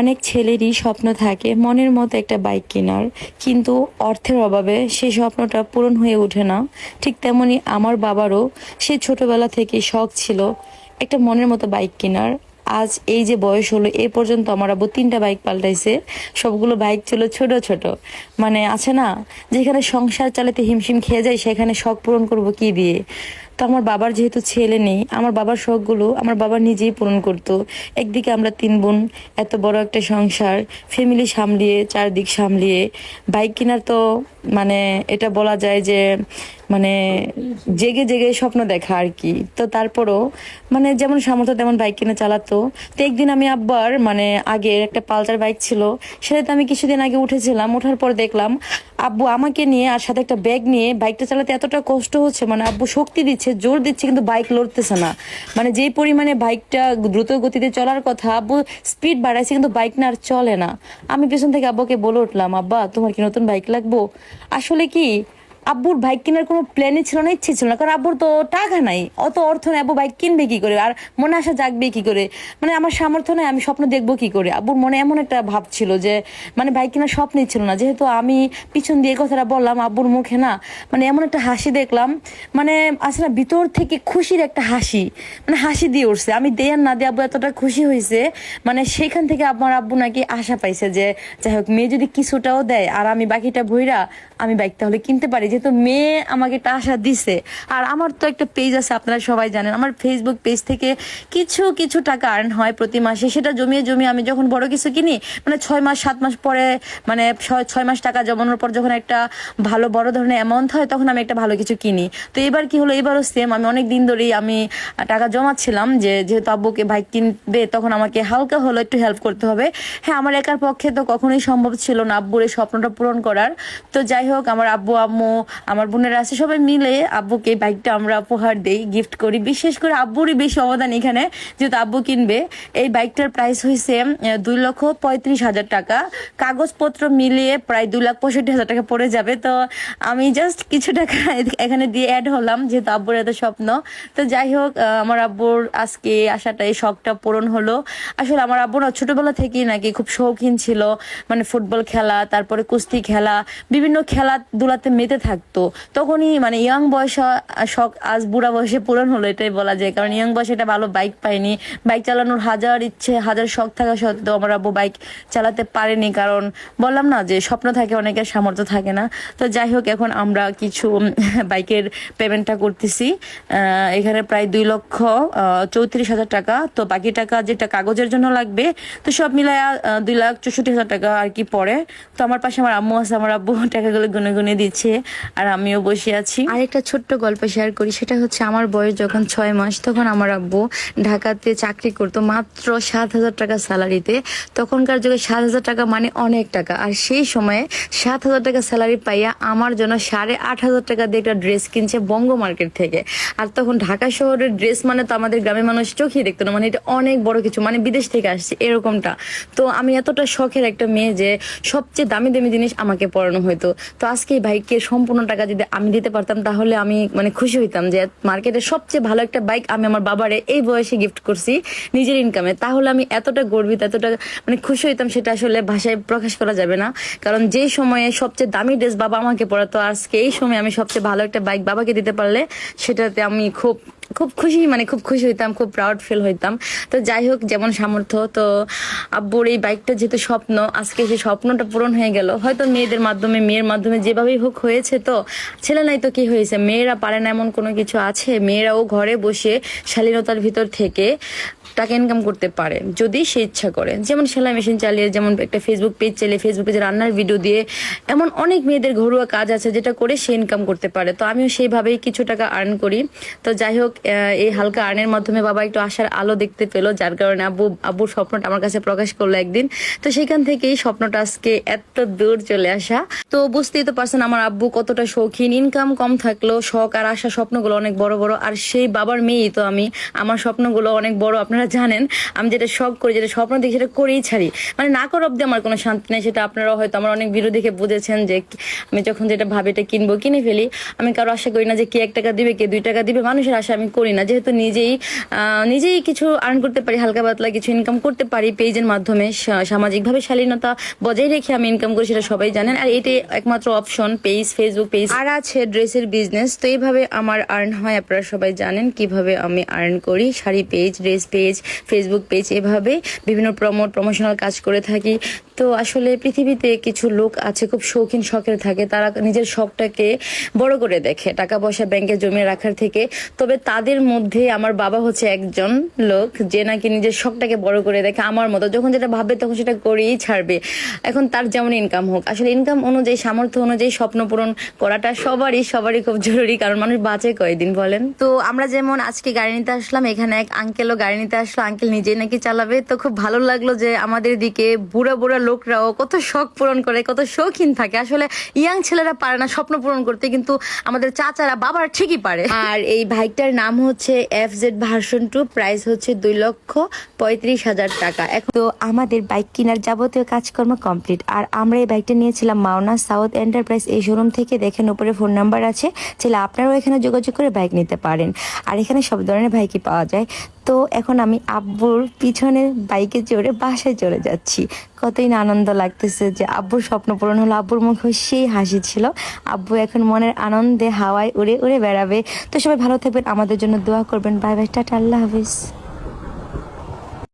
অনেক ছেলেরই স্বপ্ন থাকে মনের মতো একটা বাইক কেনার। কিন্তু অর্থের অভাবে সেই স্বপ্নটা পূরণ হয়ে ওঠে না। ঠিক তেমনি আমার বাবারও সে ছোটবেলা থেকে শখ ছিল একটা মনের মতো বাইক কেনার। আজ এই যে বয়স হলো, এ পর্যন্ত আমার আব্বু তিনটা বাইক পাল্টাইছে। সবগুলো বাইক ছিল ছোট ছোট। মানে আছে না, যেখানে সংসার চালাতে হিমশিম খেয়ে যায়, সেখানে শখ পূরণ করব কি দিয়ে? তো আমার বাবার যেহেতু ছেলে নেই, আমার বাবার শখগুলো আমার বাবা নিজেই পূরণ করতো। একদিকে আমরা তিন বোন, এত বড় একটা সংসার ফ্যামিলি সামলিয়ে, চারদিক সামলিয়ে। বাইক কেনার তো মানে এটা বলা যায় যে মানে জেগে জেগে স্বপ্ন দেখা আর কি। তো তারপরও মানে যেমন সামর্থ্য তেমন বাইক কিনে চালাতো। তো একদিন আমি আব্বার মানে আগের একটা পালসার বাইক ছিল, সেটাতে আমি কিছুদিন আগে উঠেছিলাম ওঠার পর দেখলাম আব্বু আমাকে নিয়ে আর সাথে একটা ব্যাগ নিয়ে বাইকটা চালাতে এতটা কষ্ট হচ্ছে মানে আব্বু শক্তি দিচ্ছে, জোর দিচ্ছে, কিন্তু বাইক লড়তেছে না। মানে যেই পরিমাণে বাইকটা দ্রুত গতিতে চলার কথা, আব্বু স্পিড বাড়াইছে, কিন্তু বাইক না আর চলে না। আমি পেছন থেকে আব্বুকে বলে উঠলাম, আব্বা, তোমার কি নতুন বাইক লাগবো? আসলে কি আব্বুর বাইক কেনার কোনো প্ল্যানই ছিল না, ইচ্ছে ছিল না। কারণ আব্বুর তো টাকা নাই। অত অর্থ নেই, আব্বু বাইক কিনবে কি করে? আর মনে আসা জাগবে কি করে? মানে আমার সামর্থ্য নেই, আমি স্বপ্ন দেখব কি করে? আব্বুর মনে এমন একটা ভাব ছিল যে মানে বাইক কেনার স্বপ্নই ছিল না। যেহেতু আমি পিছন দিয়ে কথাটা বললাম, আব্বুর মুখে না মানে এমন একটা হাসি দেখলাম। মানে আসলে ভিতর থেকে খুশির একটা হাসি। মানে হাসি দিয়ে উঠছে। আমি দেয় আর না দিয়ে আব্বু এতটা খুশি হয়েছে। মানে সেখান থেকে আমার আব্বু নাকি আশা পাইছে যে, যাই হোক, মেয়ে যদি কিছুটাও দেয় আর আমি বাকিটা ভইরা, আমি বাইক তাহলে কিনতে পারি। যেহেতু মেয়ে আমাকে একটা আশা দিছে। আর আমার তো একটা পেজ আছে, আপনারা সবাই জানেন। আমার ফেসবুক পেজ থেকে কিছু কিছু টাকা আর্ন হয় প্রতি মাসে। সেটা জমিয়ে জমিয়ে আমি যখন বড় কিছু কিনি মানে ছয় মাস, সাত মাস পরে মানে ছয় মাস টাকা জমানোর পর যখন একটা ভালো, বড় ধরনের অ্যামাউন্ট হয়, তখন আমি একটা ভালো কিছু কিনি। তো এবার কি হলো? এবারও সেম আমি অনেক দিন ধরেই আমি টাকা জমাচ্ছিলাম যে, যেহেতু আব্বুকে বাইক কিনবে, তখন আমাকে হালকা হলো একটু হেল্প করতে হবে। হ্যাঁ আমার একার পক্ষে তো কখনোই সম্ভব ছিল না আব্বুর এই স্বপ্নটা পূরণ করার। তো যাই হোক, আমার আব্বু, আম্মু আমার বোনেরা আছে, সবাই মিলে আব্বুকে বাইকটা আমরা উপহার দেই গিফট করি। বিশেষ করে আব্বুরই বেশি অবদান এখানে, যেহেতু আব্বু কিনবে। এই বাইকটার প্রাইস হয়েছে দুই লক্ষ পঁয়ত্রিশ হাজার টাকা। কাগজপত্র মিলিয়ে প্রায় দুই লাখ পঁয়ষট্টি হাজার টাকা পড়ে যাবে। তো আমি জাস্ট কিছু টাকা এখানে দিয়ে অ্যাড হলাম, যেহেতু আব্বুর এত স্বপ্ন। তো যাই হোক আমার আব্বুর আজকে আসাটা, এই শখটা পূরণ হলো। আসলে আমার আব্বু না, ছোটবেলা থেকেই নাকি খুব শৌখিন ছিল। মানে ফুটবল খেলা, তারপরে কুস্তি খেলা, বিভিন্ন খেলাধুলাতে মেতে থাকতো। তখনই মানে ইয়াং বয়স শখ আজ বুড়া বয়সে পূরণ হলো, এটাই বলা যায়। কারণ ইয়াং বয়সে একটা ভালো বাইক পাইনি বাইক চালানোর হাজার ইচ্ছে, হাজার শখ থাকা সত্ত্বেও আমার আব্বু বাইক চালাতে পারেনি। কারণ বললাম না যে স্বপ্ন থাকে, অনেকের সামর্থ্য থাকে না। তো যাই হোক, এখন আমরা কিছু বাইকের পেমেন্টটা করতেছি। এখানে প্রায় দুই লক্ষ চৌত্রিশ হাজার টাকা। তো বাকি টাকা যেটা কাগজের জন্য লাগবে, তো সব মিলায় দুই লাখ চৌষট্টি হাজার টাকা আর কি পড়ে। তো আমার পাশে আমার আম্মু আছে, আমার আব্বু টাকাগুলো গুনে গুনে দিচ্ছে। আর আমিও বসে আছি। আরেকটা ছোট্ট গল্প শেয়ার করি, সেটা হচ্ছে আমার বয়স যখন ছয় মাস, তখন আমার আব্বু ঢাকাতে চাকরি করতো মাত্র সাত হাজার টাকা স্যালারিতে। তখনকার যুগে সাত হাজার টাকা মানে অনেক টাকা। আর সেই সময়ে সাত হাজার টাকা স্যালারি পাইয়া আমার জন্য সাড়ে আট হাজার টাকা দিয়ে একটা ড্রেস কিনছে বঙ্গ মার্কেট থেকে। আর তখন ঢাকা শহরের ড্রেস মানে তো আমাদের গ্রামের মানুষ চোখেই দেখতো না মানে এটা অনেক বড় কিছু মানে বিদেশ থেকে আসছে এরকমটা। তো আমি এতটা শখের একটা মেয়ে যে সবচেয়ে দামি দামি জিনিস আমাকে পড়ানো হতো তো আজকে এই বাইকে সম্পূর্ণ টাকা যদি আমি দিতে পারতাম, তাহলে আমি মানে খুশি হইতাম যে মার্কেটে সবচেয়ে ভালো একটা বাইক আমি আমার বাবারে এই বয়সে গিফট করছি নিজের ইনকামে তাহলে আমি এতটা গর্বিত, এতটা মানে খুশি হইতাম সেটা আসলে ভাষায় প্রকাশ করা যাবে না। কারণ যে সময়ে সবচেয়ে দামি ড্রেস বাবা আমাকে পড়াতো আজকে এই সময় আমি সবচেয়ে ভালো একটা বাইক বাবাকে দিতে পারলে, সেটাতে আমি খুব খুব খুশি মানে খুব খুশি হইতাম, খুব প্রাউড ফিল হইতাম। তো যাই হোক, যেমন সামর্থ্য, তো আব্বুর এই বাইকটা যেহেতু স্বপ্ন, আজকে সেই স্বপ্নটা পূরণ হয়ে গেল। হয়তো মেয়েদের মাধ্যমে, মেয়ের মাধ্যমে যেভাবেই হোক হয়েছে তো, ছেলে নাই তো কি হয়েছে? মেয়েরা পারে না এমন কোনো কিছু আছে? মেয়েরাও ঘরে বসে শালীনতার ভিতর থেকে টাকা ইনকাম করতে পারে, যদি সে ইচ্ছা করে। যেমন সেলাই মেশিন চালিয়ে, যেমন একটা ফেসবুক পেজ চালিয়ে ফেসবুক পেজে রান্নার ভিডিও দিয়ে এমন অনেক মেয়েদের ঘরোয়া কাজ আছে যেটা করে সে ইনকাম করতে পারে। তো আমিও সেইভাবেই কিছু টাকা আর্ন করি। তো যাই হোক এই হালকা আর্নের মাধ্যমে বাবা একটু আশার আলো দেখতে পেল, যার কারণে আব্বু, আব্বুর স্বপ্নটা আমার কাছে প্রকাশ করল একদিন। তো সেখান থেকেই স্বপ্নটা আজকে এত দূর চলে আসা। তো বুঝতেই তো পারছেন আমার আব্বু কতটা শৌখিন ইনকাম কম থাকলেও শখ আর আশা স্বপ্নগুলো অনেক বড় বড়। আর সেই বাবার মেয়েই তো আমি, আমার স্বপ্নগুলো অনেক বড়, আপনারা জানেন। আমি যেটা শখ করি, যেটা স্বপ্ন দেখি, সেটা করেই ছাড়ি। মানে না কর অব্দি আমার কোনো শান্তি নেই, সেটা আপনারাও হয়তো আমার অনেক ভিডিও দেখে বুঝেছেন যে আমি যখন যেটা ভাবি এটা কিনবো, কিনে ফেলি। আমি কারও আশা করি না যে কে এক টাকা দিবে, কে দুই টাকা দিবে। মানুষের আশা আমি করি না। যেহেতু নিজেই নিজেই কিছু আর্ন করতে পারি, হালকা পাতলা কিছু ইনকাম করতে পারি পেজের মাধ্যমে। সামাজিকভাবে শালীনতা বজায় রেখে আমি ইনকাম করি, সেটা সবাই জানেন। আর এটাই একমাত্র অপশন পেজ ফেসবুক পেজ আর আছে ড্রেসের বিজনেস তো এইভাবে আমার আর্ন হয়, আপনারা সবাই জানেন কীভাবে আমি আর্ন করি। Sari page dress page Facebook page এভাবে বিভিন্ন প্রমোট প্রমোশনাল কাজ করে থাকি। তো আসলে পৃথিবীতে কিছু লোক আছে, খুব শৌখিন, শখের থাকে। তারা নিজের শখটাকে বড় করে দেখে, টাকা পয়সা ব্যাংকে জমিয়ে রাখার থেকে। তবে তাদের মধ্যে আমার বাবা হচ্ছে একজন লোক, যে নাকি নিজের শখটাকে বড় করে দেখে আমার মতো। যখন যেটা ভাববে তখন সেটা করেই ছাড়বে। এখন তার যেমন ইনকাম হোক। আসলে ইনকাম অনুযায়ী, সামর্থ্য অনুযায়ী স্বপ্ন পূরণ করাটা সবারই সবারই খুব জরুরি, কারণ মানুষ বাঁচে কয়দিন বলেন? তো আমরা যেমন আজকে গাড়ি নিতে আসলাম, এখানে এক আঙ্কেলও গাড়ি নিতে আসলো। আঙ্কেল নিজেই নাকি চালাবে। তো খুব ভালো লাগল যে আমাদের দিকে বুড়া বুড়া লোকরাও কত শখ পূরণ করে, কত শৌখিন থাকে। আসলে ইয়াং ছেলেরা পারে না স্বপ্ন পূরণ করতে, কিন্তু আমাদের চাচারা, বাবার ঠিকই পারে। আর এই বাইকটার নাম হচ্ছে F Z version two price হচ্ছে দুই লক্ষ পঁয়ত্রিশ হাজার টাকা। এখন তো আমাদের বাইক কেনার যাবতীয় কাজকর্ম কমপ্লিট আর আমরা এই বাইকটা নিয়েছিলাম মাওনা সাউথ এন্টারপ্রাইজ এই শোরুম থেকে। দেখেন উপরে ফোন নাম্বার আছে। ছেলে আপনারাও এখানে যোগাযোগ করে বাইক নিতে পারেন। আর এখানে সব ধরনের বাইকই পাওয়া যায়। তো এখন আমি আব্বুর পিছনে বাইকে চড়ে বাসায় চলে যাচ্ছি। কতই না আনন্দ লাগতেছে যে আব্বুর স্বপ্ন পূরণ হলো। আব্বুর মুখে সেই হাসি ছিল। আব্বু এখন মনের আনন্দে হাওয়ায় উড়ে উড়ে বেড়াবে। তো সবাই ভালো থাকবেন। আমাদের জন্য দোয়া করবেন। Bye bye. টাটা। আল্লাহ হাফিজ।